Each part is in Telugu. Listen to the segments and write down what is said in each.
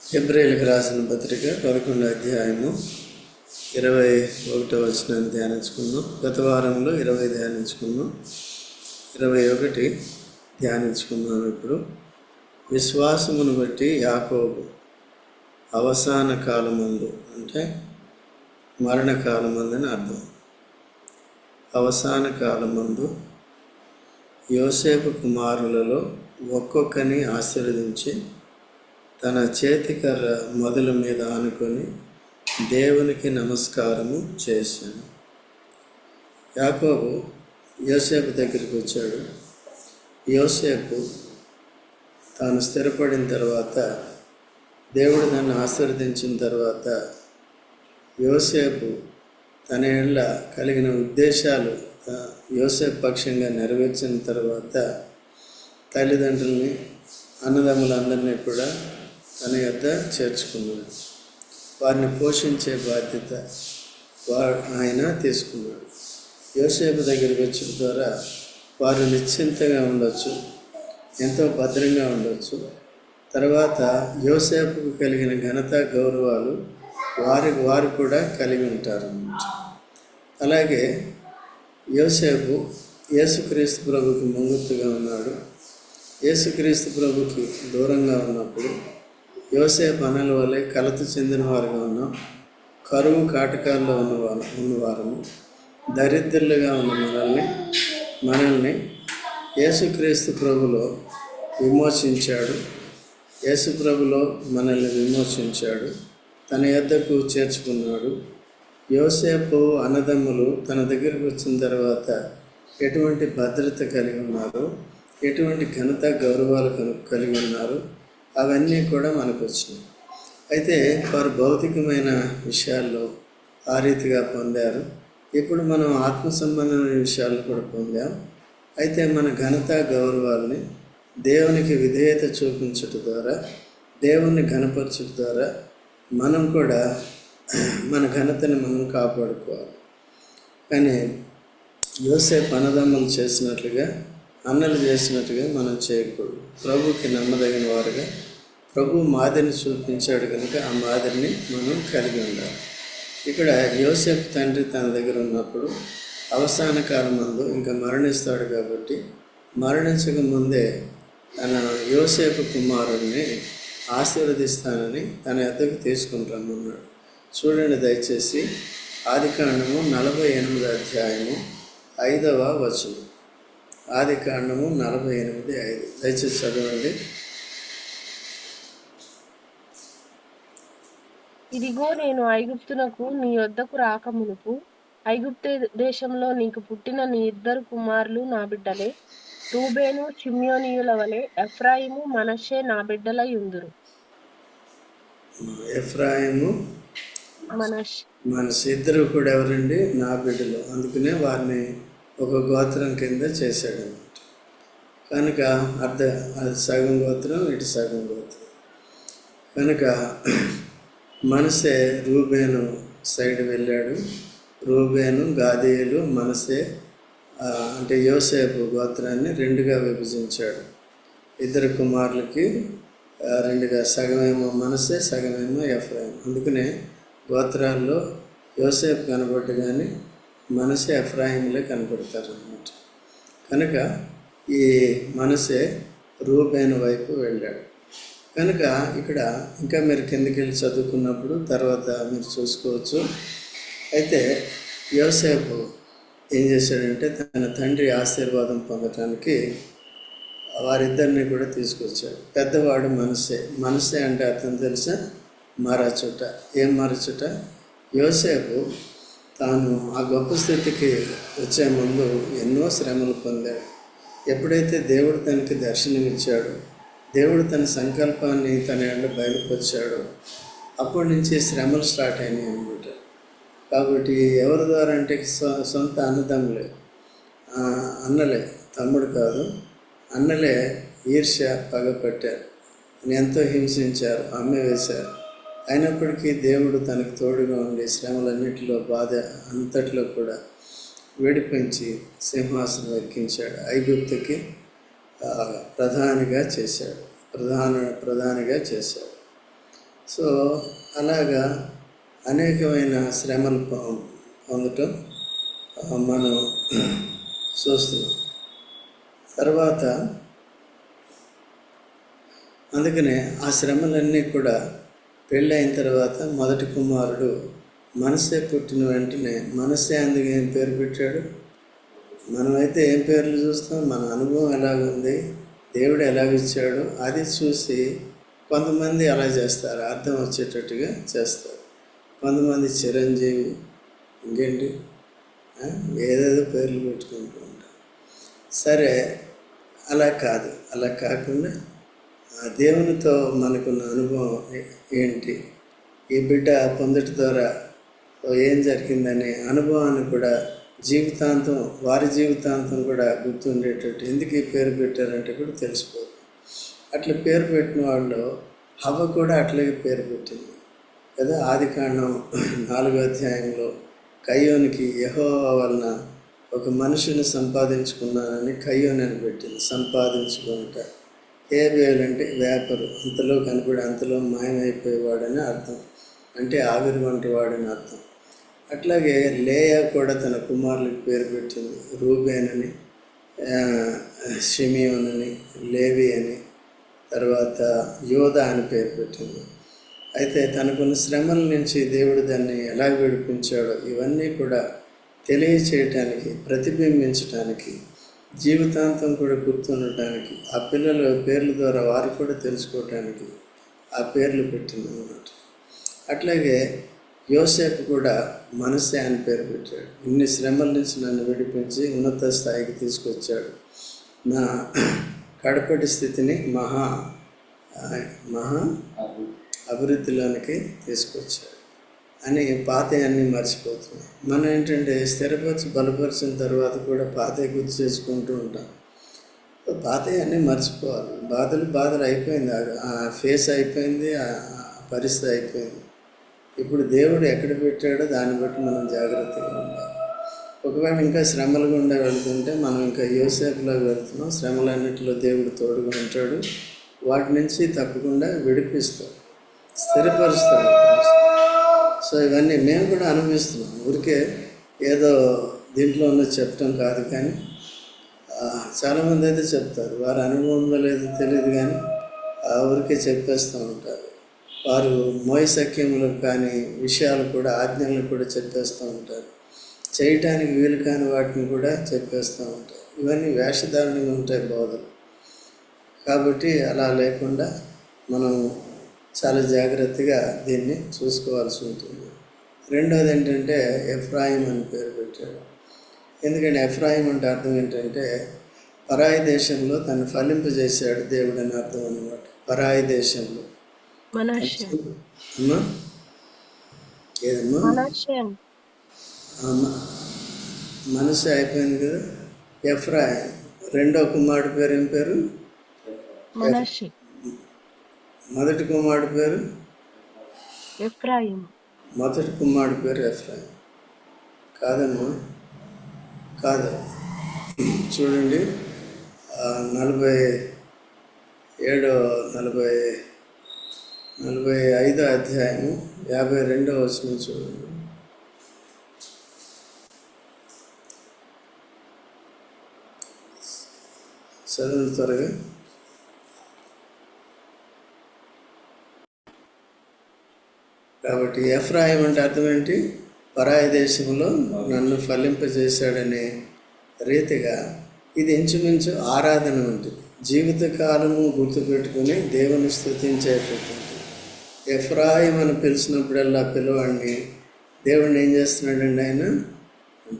ఫిబ్రవరికి రాసిన పత్రిక పదకొండు అధ్యాయము ఇరవై ఒకటో వచనాన్ని ధ్యానించుకుందాం. గత వారంలో ఇరవై ధ్యానించుకున్నాం ఇరవై ఒకటి ధ్యానించుకున్నాం ఇప్పుడు. విశ్వాసమును బట్టి యాకోబు అవసాన కాలమందు అంటే మరణకాలమందని అర్థం. అవసాన కాలమందు యోసేపు కుమారులలో ఒక్కొక్కని ఆశీర్వదించి తన చేతికర్ర మొదల మీద ఆనుకొని దేవునికి నమస్కారము చేశాను. యాకోబు యోసేపు దగ్గరికి వచ్చాడు. యోసేపు తాను స్థిరపడిన తర్వాత దేవుడు నన్ను ఆశీర్వదించిన తర్వాత యోసేపు తన ఇళ్ళ కలిగిన ఉద్దేశాలు యోసేపు పక్షంగా నెరవేర్చిన తర్వాత తల్లిదండ్రుల్ని అన్నదమ్ములందరినీ కూడా తన యొద్ద చేర్చుకున్నాడు. వారిని పోషించే బాధ్యత వా ఆయన తీసుకున్నాడు. యోసేపు దగ్గరికి వచ్చిన ద్వారా వారు నిశ్చింతగా ఉండొచ్చు ఎంతో భద్రంగా ఉండొచ్చు. తర్వాత యోసేపుకు కలిగిన ఘనత గౌరవాలు వారికి వారు కూడా కలిగి ఉంటారు అలాగే యోసేపు యేసుక్రీస్తు ప్రభుకి ముంగుర్తుగా ఉన్నాడు. యేసుక్రీస్తు ప్రభుకి దూరంగా ఉన్నప్పుడు యోసేపు పనుల వలె కలత చెందిన వారుగా ఉన్నాం కరువు కాటకాల్లో ఉన్నవారు ఉన్నవారము దరిద్రులుగా ఉన్న మనల్ని మనల్ని యేసుక్రీస్తు ప్రభులో విమోచించాడు. యేసు ప్రభులో మనల్ని విమోచించాడు. తన యొద్దకు చేర్చుకున్నాడు. యోసేపు అన్నదమ్ములు తన దగ్గరకు వచ్చిన తర్వాత ఎటువంటి భద్రత కలిగి ఉన్నారు? ఎటువంటి ఘనత గౌరవాలు కలిగి ఉన్నారు? అవన్నీ కూడా మనకు వచ్చినాయి. అయితే వారు భౌతికమైన విషయాల్లో ఆ రీతిగా పొందారు. ఇప్పుడు మనం ఆత్మ సంబంధమైన విషయాలు కూడా పొందాం. అయితే మన ఘనత గౌరవాల్ని దేవునికి విధేయత చూపించటం ద్వారా దేవుణ్ణి ఘనపరచడం ద్వారా మనం కూడా మన ఘనతని మనం కాపాడుకోవాలి. కానీ యోసేపు అన్నదమ్ములు చేసినట్లుగా అన్నలు చేసినట్టుగా మనం చేయకూడదు. ప్రభుకి నమ్మదగిన వారుగా ప్రభు మాదిరిని చూపించాడు కనుక ఆ మాదిరిని మనం కలిగి ఉండాలి. ఇక్కడ యోసేఫ్ తండ్రి తన దగ్గర ఉన్నప్పుడు అవసాన కాలమందు ఇంకా మరణిస్తాడు కాబట్టి మరణించక ముందే తన యోసేపు కుమారుణ్ణి ఆశీర్వదిస్తానని తన ఎద్దకు తీసుకుని రమ్మన్నాడు. చూడండి దయచేసి ఆది కాండము నలభై ఎనిమిది అధ్యాయము ఐదవ వచనం. ఆది కాండము నలభై ఎనిమిది ఐదు. దయచేసి చదవండి. ఇదిగో నేను ఐగుప్తునకు నీ యొద్దకు రాకమునుపు ఐగుప్తు దేశంలో నీకు పుట్టిన నీ ఇద్దరు కుమారులు నా బిడ్డలే. రూబేను షిమ్యోనియుల వలె ఎఫ్రాయిము మనషే నా బిడ్డలై ఉందురు. ఎఫ్రాయిము మనష్ మన ఇద్దరు కూడా ఎవరండి? నా బిడ్డలు. అందుకనే వారిని ఒక గోత్రం కింద చేశాడు కనుక అర్ధ అది సగం గోత్రం ఇటు సగం గోత్రం. కనుక మనసే రూబేను సైడ్ వెళ్ళాడు. రూబేను గాదేయులు మనసే అంటే యోసేపు గోత్రాన్ని రెండుగా విభజించాడు. ఇద్దరు కుమారులకి రెండుగా సగమేమో మనసే సగమేమో ఎఫ్రాయిం. అందుకనే గోత్రాల్లో యోసేపు కనబడ్డు కానీ మనసే ఎఫ్రాయిములే కనపడతారు అన్నమాట కనుక ఈ మనసే రూపేణ వైపు వెళ్ళాడు. కనుక ఇక్కడ ఇంకా మీరు కిందకి వెళ్ళి చదువుకున్నప్పుడు తర్వాత మీరు చూసుకోవచ్చు. అయితే యోసేపు ఏం చేశాడంటే తన తండ్రి ఆశీర్వాదం పొందటానికి వారిద్దరిని కూడా తీసుకొచ్చాడు. పెద్దవాడు మనసే. మనసే అంటే అర్థం తెలుసా మరచుట. ఏం మరచుట? యోసేపు తాను ఆ గొప్ప స్థితికి వచ్చే ముందు ఎన్నో శ్రమలు పొందాడు. ఎప్పుడైతే దేవుడు తనకి దర్శనమిచ్చాడో దేవుడు తన సంకల్పాన్ని తన ఎండ బయలుపరిచాడో అప్పటి నుంచి శ్రమలు స్టార్ట్ అయినాయి అనమాట కాబట్టి ఎవరి ద్వారా అంటే సొంత అన్నదమ్ములే. అన్నలే. తమ్ముడు కాదు. అన్నలే ఈర్ష్య పగ పెట్టారు. ఎంతో హింసించారు. అమ్మ వేశారు. అయినప్పటికీ దేవుడు తనకు తోడుగా ఉండి శ్రమలన్నిటిలో బాధ అంతట్లో కూడా వేడిపించి సింహాసనం ఎక్కించాడు. ఐగుప్తుకి ప్రధానిగా చేశాడు. ప్రధాన ప్రధానిగా చేశాడు. సో అలాగా అనేకమైన శ్రమలు పొందటం మనం చూస్తున్నాం. తర్వాత అందుకనే ఆ శ్రమలన్నీ కూడా పెళ్ళైన తర్వాత మొదటి కుమారుడు మనసే పుట్టిన వెంటనే మనసే అందుకు ఏం పేరు పెట్టాడు? మనమైతే ఏం పేర్లు చూస్తాం? మన అనుభవం ఎలాగుంది దేవుడు ఎలాగిచ్చాడు అది చూసి కొంతమంది అలా చేస్తారు అర్థం వచ్చేటట్టుగా చేస్తారు. కొంతమంది చిరంజీవి ఇంకేంటి? ఏదేదో పేర్లు పెట్టుకుంటూ ఉంటారు. సరే అలా కాదు. అలా కాకుండా ఆ దేవునితో మనకున్న అనుభవం ఏంటి? ఈ బిడ్డ పొందటి ద్వారా ఏం జరిగిందనే అనుభవాన్ని కూడా జీవితాంతం వారి జీవితాంతం కూడా గుర్తుండేటట్టు ఎందుకు ఈ పేరు పెట్టారంటే కూడా తెలిసిపోదు. అట్లా పేరు పెట్టిన వాళ్ళు హవ్వ కూడా అట్లాగే పేరు పెట్టింది. కదా ఆది కాండం నాలుగో అధ్యాయంలో కయ్యోనికి యెహోవా వలన ఒక మనిషిని సంపాదించుకున్నానని కయ్యోని అని పెట్టింది. సంపాదించుకుంటా. హేబేల్ అంటే వేపరు. అంతలో కనిపడి అంతలో మాయమైపోయేవాడని అర్థం. అంటే ఆవిరి వంటి వాడని అర్థం. అట్లాగే లేయా కూడా తన కుమారులకు పేరు పెట్టింది. రూబేన్ అని షిమియోన్ అని లేవి అని తర్వాత యోధ అని పేరు పెట్టింది. అయితే తనకున్న శ్రమల నుంచి దేవుడు దాన్ని ఎలా విడిపించాడో ఇవన్నీ కూడా తెలియచేయటానికి ప్రతిబింబించటానికి జీవితాంతం కూడా గుర్తుండటానికి ఆ పిల్లల పేర్ల ద్వారా వారు కూడా తెలుసుకోవటానికి ఆ పేర్లు పెట్టింది అన్నమాట. అట్లాగే యోసేపు కూడా మనసే అని పేరు పెట్టాడు. ఇన్ని శ్రమల నుంచి నన్ను విడిపించి ఉన్నత స్థాయికి తీసుకొచ్చాడు. నా కడపటి స్థితిని మహా మహా అభివృద్ధిలోనికి తీసుకొచ్చాడు. అని పాత అన్నీ మర్చిపోతున్నాం. మనం ఏంటంటే స్థిరపరిచి బలపరిచిన తర్వాత కూడా పాత గుర్తు చేసుకుంటూ ఉంటాం. పాత అన్నీ మర్చిపోవాలి. బాధలు బాధలు అయిపోయింది. ఆ- ఫేస్ అయిపోయింది ఆ ఆ పరిస్థితి అయిపోయింది. ఇప్పుడు దేవుడు ఎక్కడ పెట్టాడో దాన్ని బట్టి మనం జాగ్రత్తగా ఉండాలి. ఒకవేళ ఇంకా శ్రమల గుండా వెళ్తుంటే మనం ఇంకా యోసేపులో వెళ్తున్నాం. శ్రమలన్నింటిలో దేవుడు తోడుగా ఉంటాడు. వాటి నుంచి తప్పకుండా విడిపిస్తాడు. స్థిరపరుస్తాడు. సో ఇవన్నీ మేము కూడా అనుభవిస్తున్నాం. ఊరికే ఏదో దీంట్లో ఉన్న చెప్పటం కాదు కానీ చాలామంది అయితే చెప్తారు. వారి అనుభవంలో లేదో తెలియదు కానీ ఆ ఊరికే చెప్పేస్తూ ఉంటారు. వారు మోయసఖ్యములు కానీ విషయాలు కూడా ఆజ్ఞలు కూడా చెప్పేస్తూ ఉంటారు. చేయటానికి వీలు కాని వాటిని కూడా చెప్పేస్తూ ఉంటారు. ఇవన్నీ వేషధారణగా ఉంటాయి బోధలు. కాబట్టి అలా లేకుండా మనం చాలా జాగ్రత్తగా దీన్ని చూసుకోవాల్సి ఉంటుంది. రెండోది ఏంటంటే ఎఫ్రాయిం అని పేరు పెట్టాడు ఎందుకంటే ఎఫ్రాయిం అంటే అర్థం ఏంటంటే పరాయి దేశంలో తను ఫలింపజేశాడు దేవుడు అని అర్థం అనమాట పరాయి దేశంలో. అమ్మా? ఏదమ్మా? మనసు అయిపోయింది కదా? ఎఫ్రాయిం. రెండో కుమారుడు పేరు ఏం పేరు? మొదటి కుమారుడు పేరు? ఎఫ్రాయిం మొదటి కుమారుడు పేరు ఎఫ్రాయిం కాదమ్మా. కాదు. చూడండి. నలభై ఏడో నలభై నలభై ఐదో అధ్యాయము యాభై రెండో వచ్చిన చూడండి. చదువు త్వరగా కాబట్టి ఎఫ్రాయిం అంటే అర్థం ఏంటి? పరాయ దేశంలో నన్ను ఫలింపజేశాడనే రీతిగా ఇది ఇంచుమించు ఆరాధన ఉంటుంది జీవితకాలము గుర్తుపెట్టుకుని దేవుని స్థుతించేటటువంటి ఎఫ్రాయిం అని పిలిచినప్పుడల్లా పిల్లవాడిని దేవుడిని ఏం చేస్తున్నాడండి ఆయన?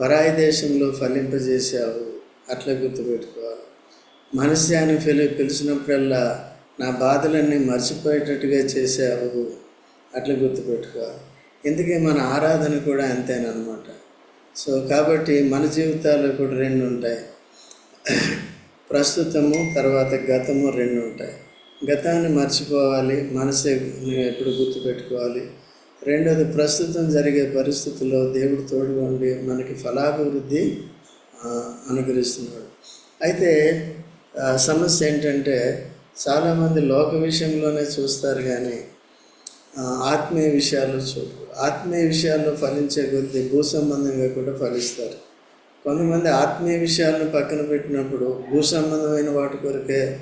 పరాయి దేశంలో ఫలింపజేసావు అట్లా గుర్తుపెట్టుకోవాలి. మనస్యాన్ని పిలి పిలిచినప్పుడల్లా నా బాధలన్నీ మర్చిపోయేటట్టుగా చేసావు అట్లా గుర్తుపెట్టుకోవాలి ఇందుకే మన ఆరాధన కూడా అంతేనమాట సో కాబట్టి మన జీవితాల్లో కూడా రెండు ఉంటాయి ప్రస్తుతము తర్వాత గతము రెండు ఉంటాయి గతాన్ని మర్చిపోవాలి మనసే ఎప్పుడు గుర్తుపెట్టుకోవాలి. రెండోది ప్రస్తుతం జరిగే పరిస్థితుల్లో దేవుడు తోడుగా ఉండి మనకి ఫలాభివృద్ధి అనుగ్రహిస్తున్నాడు. అయితే సమస్య ఏంటంటే చాలామంది లోక విషయంలోనే చూస్తారు కానీ ఆత్మీయ విషయాలు చూపు ఆత్మీయ విషయాల్లో ఫలించే కొద్దీ భూ సంబంధంగా కూడా ఫలిస్తారు. కొంతమంది ఆత్మీయ విషయాలను పక్కన పెట్టినప్పుడు భూ సంబంధమైన వాటి కొరకే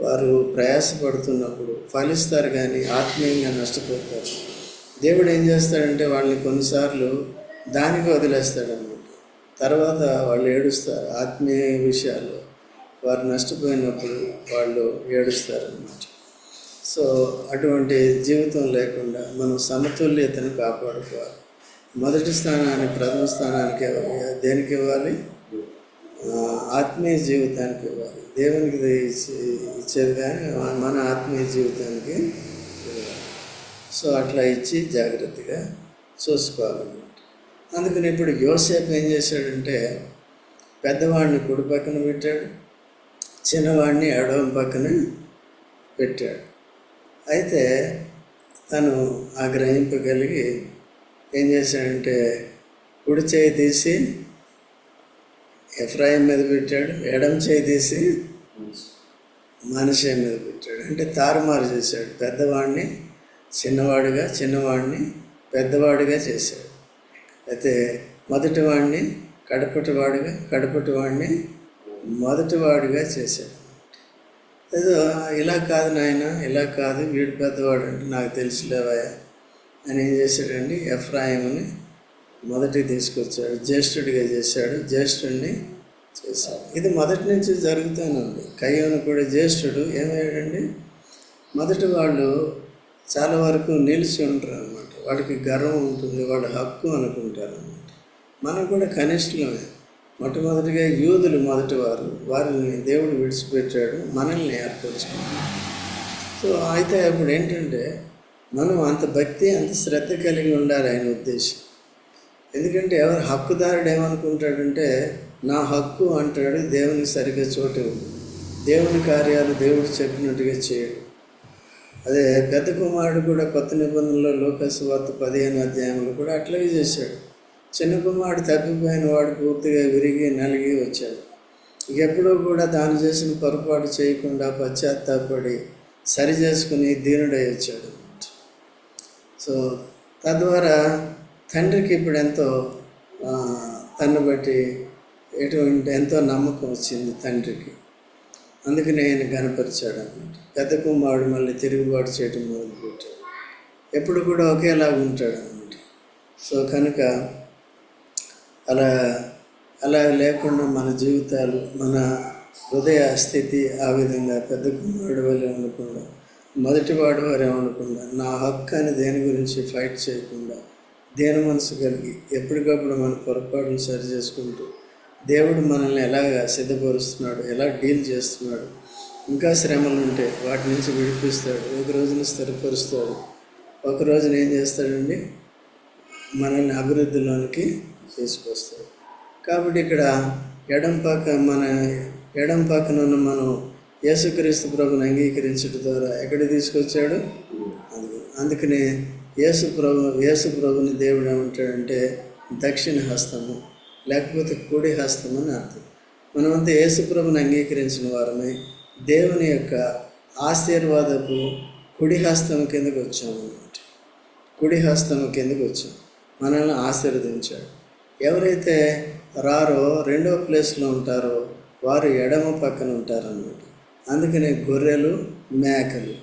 వారు ప్రయాసపడుతున్నప్పుడు ఫలిస్తారు కానీ ఆత్మీయంగా నష్టపోతారు. దేవుడు ఏం చేస్తాడంటే వాళ్ళని కొన్నిసార్లు దానికి వదిలేస్తాడన్నమాట తర్వాత వాళ్ళు ఏడుస్తారు. ఆత్మీయ విషయాల్లో వారు నష్టపోయినప్పుడు వాళ్ళు ఏడుస్తారనమాట. సో అటువంటి జీవితం లేకుండా మనం సమతుల్యతను కాపాడుకోవాలి. మొదటి స్థానానికి ప్రథమ స్థానానికి దేనికి ఇవ్వాలి? ఆత్మీయ జీవితానికి ఇవ్వాలి. దేవునికి ఇచ్చేది కానీ మన ఆత్మీయ జీవితానికి సో అట్లా ఇచ్చి జాగ్రత్తగా చూసుకోవాలన్నమాట. అందుకని ఇప్పుడు యోసేపు ఏం చేశాడంటే పెద్దవాడిని కుడి పక్కన పెట్టాడు చిన్నవాడిని ఎడవ పక్కన పెట్టాడు. అయితే తను ఆ గ్రహింపగలిగి ఏం చేశాడంటే కుడి చేయి తీసి ఎఫ్రాయిం మీద పెట్టాడు ఎడం చేయి తీసి మనిషి మీద పెట్టాడు. అంటే తారుమారు చేశాడు. పెద్దవాడిని చిన్నవాడిగా చిన్నవాడిని పెద్దవాడిగా చేశాడు. అయితే మొదటివాడిని కడపటివాడిగా కడపటివాడిని వాడిగా వాడిని మొదటి చేశాడు. ఏదో ఇలా కాదు నాయన ఇలా కాదు వీడు పెద్దవాడు అంటే నాకు తెలిసిలేవయ్యా అని ఏం చేశాడండి ఎఫ్రాయిముని మొదటి తీసుకొచ్చాడు జ్యేష్ఠుడిగా చేశాడు జ్యేష్ఠుడిని చేశాడు. ఇది మొదటి నుంచి జరుగుతూనే ఉంది కయ్యోను కూడా జ్యేష్ఠుడు. ఏమయ్యాడండి? మొదటి వాళ్ళు చాలా వరకు నిలిచి ఉంటారు అనమాట వాడికి గర్వం ఉంటుంది వాళ్ళ హక్కు అనుకుంటారు అనమాట మనం కూడా కనిష్టమే మొట్టమొదటిగా యూదులు మొదటివారు. వారిని దేవుడు విడిచిపెట్టాడు. మనల్ని ఏర్పరచుకున్నాడు. సో అయితే ఇప్పుడు ఏంటంటే మనం అంత భక్తి అంత శ్రద్ధ కలిగి ఉండాలి ఆయన ఉద్దేశం. ఎందుకంటే ఎవరు హక్కుదారుడు ఏమనుకుంటాడంటే నా హక్కు అంటాడు దేవునికి సరిగ్గా చోటు దేవుని కార్యాలు దేవుడు చెప్పినట్టుగా చేయడు. అదే పెద్ద కుమారుడు కూడా కొత్త నిబంధనలో లోకస్ వార్త పదిహేను అధ్యాయంలో కూడా అట్లాగే చేశాడు. చిన్న కుమారుడు తప్పిపోయిన వాడు పూర్తిగా విరిగి నలిగి వచ్చాడు. ఎప్పుడూ కూడా తాను చేసిన పొరపాటు చేయకుండా పశ్చాత్తాపడి సరి చేసుకుని దీనుడై వచ్చాడు సో తద్వారా తండ్రికి ఇప్పుడు ఎంతో తన్ను బట్టి ఎటువంటి ఎంతో నమ్మకం వచ్చింది తండ్రికి. అందుకనే ఆయన గనపరిచాడు అనమాట పెద్ద కుమారుడు మళ్ళీ తిరుగుబాటు చేయటం మొదలుపెట్టాడు. ఎప్పుడు కూడా ఒకేలాగా ఉంటాడు అనమాట సో కనుక అలా అలా లేకుండా మన జీవితాలు మన హృదయ స్థితి ఆ విధంగా పెద్ద కుమారుడు వల్లే ఉండకుండా మొదటివాడు వారే ఉండకుండా నా హక్కు అని దేని గురించి ఫైట్ చేయకుండా దేని మనసు కలిగి ఎప్పటికప్పుడు మన పొరపాటును సరి చేసుకుంటూ దేవుడు మనల్ని ఎలాగ సిద్ధపరుస్తున్నాడు ఎలా డీల్ చేస్తున్నాడు ఇంకా శ్రమలు ఉంటే వాటి నుంచి విడిపిస్తాడు ఒక రోజున స్థిరపరుస్తాడు. ఒక రోజున ఏం చేస్తాడండి? మనల్ని అభివృద్ధిలోనికి తీసుకొస్తాడు కాబట్టి ఇక్కడ ఎడం పక్క మన ఎడం పక్కన ఉన్న మనం యేసుక్రీస్తు ప్రభుని అంగీకరించడం ద్వారా ఎక్కడ తీసుకొచ్చాడు? అందుకనే యేసు ప్రభు యేసు ప్రభుని దేవుడు ఏమంటాడంటే దక్షిణ హస్తము లేకపోతే కుడి హస్తం అని అర్థం. మనమంతా యేసు ప్రభుని అంగీకరించిన వారమే. దేవుని యొక్క ఆశీర్వాదపు కుడి హస్తం కిందకు వచ్చామన్నమాట. కుడి హస్తం కిందకు వచ్చాం. మనల్ని ఆశీర్వదించాడు. ఎవరైతే రారో రెండో ప్లేస్లో ఉంటారో వారు ఎడమ పక్కన ఉంటారన్నమాట. అందుకనే గొర్రెలు మేకలు.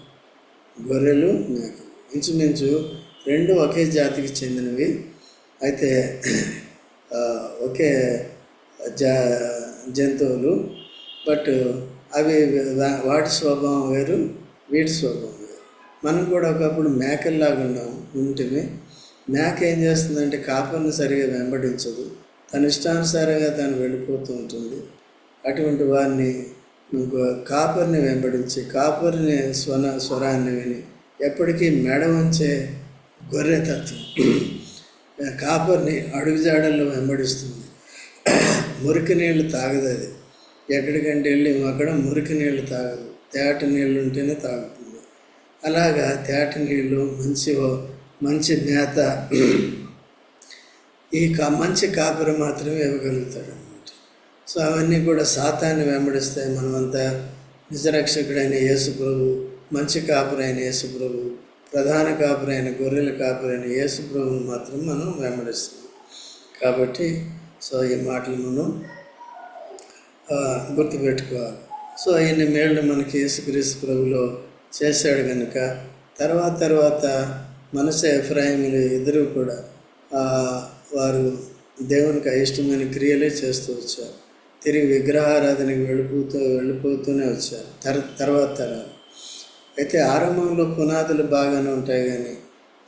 గొర్రెలు మేకలు. ఇంచుమించు రెండు ఒకే జాతికి చెందినవి. అయితే ఒకే జా జంతువులు. బట్ అవి వా- వాటి స్వభావం వేరు వీటి స్వభావం వేరు. మనం కూడా ఒకప్పుడు మేకల్లాగా ఉన్నాం ఉంటిమి మేక ఏం చేస్తుందంటే కాపర్ని సరిగా వెంబడించదు. తన ఇష్టానుసారంగా తను వెళ్ళిపోతూ ఉంటుంది. అటువంటి వారిని కాపర్ని వెంబడించి కాపర్ని స్వన స్వరాన్ని విని ఎప్పటికీ మెడ వంచే గొర్రె తత్వం. కాపర్ని అడుగుజాడల్లో వెంబడిస్తుంది. మురికి నీళ్ళు తాగదు అది. ఎక్కడికంటే వెళ్ళి అక్కడ మురికి నీళ్ళు తాగదు. తేట నీళ్ళు ఉంటేనే తాగుతుంది. అలాగా తేట నీళ్ళు మంచి మంచి నేత. ఈ కా మంచి కాపురం మాత్రమే ఇవ్వగలుగుతాడు అనమాట సో అవన్నీ కూడా సాతాన్ని వెంబడిస్తాయి మనమంతా. నిజరక్షకుడైన యేసు ప్రభు మంచి కాపురైన యేసు ప్రభు ప్రధాన కాపురైన గొర్రెల కాపురైన యేసుప్రభుని మాత్రం మనం వెంబడిస్తాం కాబట్టి సో ఈ మాటలు మనం గుర్తుపెట్టుకోవాలి. సో ఇన్ని మేళ్ళు మనకి యేసుక్రీస్తు ప్రభులో చేశాడు కనుక తర్వాత తర్వాత మనసే ఎఫ్రాయిములు ఇద్దరు కూడా వారు దేవునికి అయిష్టమైన క్రియలే చేస్తూ వచ్చారు. తిరిగి విగ్రహారాధనకి వెళ్ళిపోతూ వెళ్ళిపోతూనే వచ్చారు. తర తర్వాత తరాలు. అయితే ఆరంభంలో పునాదులు బాగానే ఉంటాయి కానీ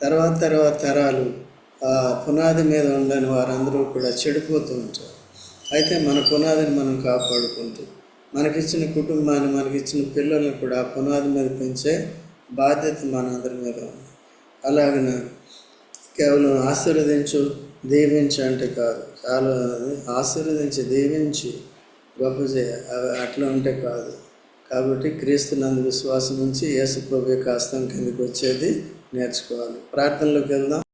తర్వాత తర్వాత తరాలు ఆ పునాది మీద ఉండని వారందరూ కూడా చెడిపోతూ ఉంటారు. అయితే మన పునాదిని మనం కాపాడుకుంటూ మనకిచ్చిన కుటుంబాన్ని మనకిచ్చిన పిల్లల్ని కూడా ఆ పునాది మీద పెంచే బాధ్యత మనందరి మీద ఉంది. అలాగన కేవలం ఆశీర్వదించు దీవించు అంటే కాదు. చాలా ఆశీర్వదించి దీవించి గొప్ప చేయ అవి అట్లా ఉంటే కాదు. కాబట్టి క్రీస్తు నందు విశ్వాసం ఉంచి యేసు ప్రభు యొక్క హస్తం కిందకి వచ్చేది నేర్చుకోవాలి. ప్రార్థనలోకి వెళ్దాం.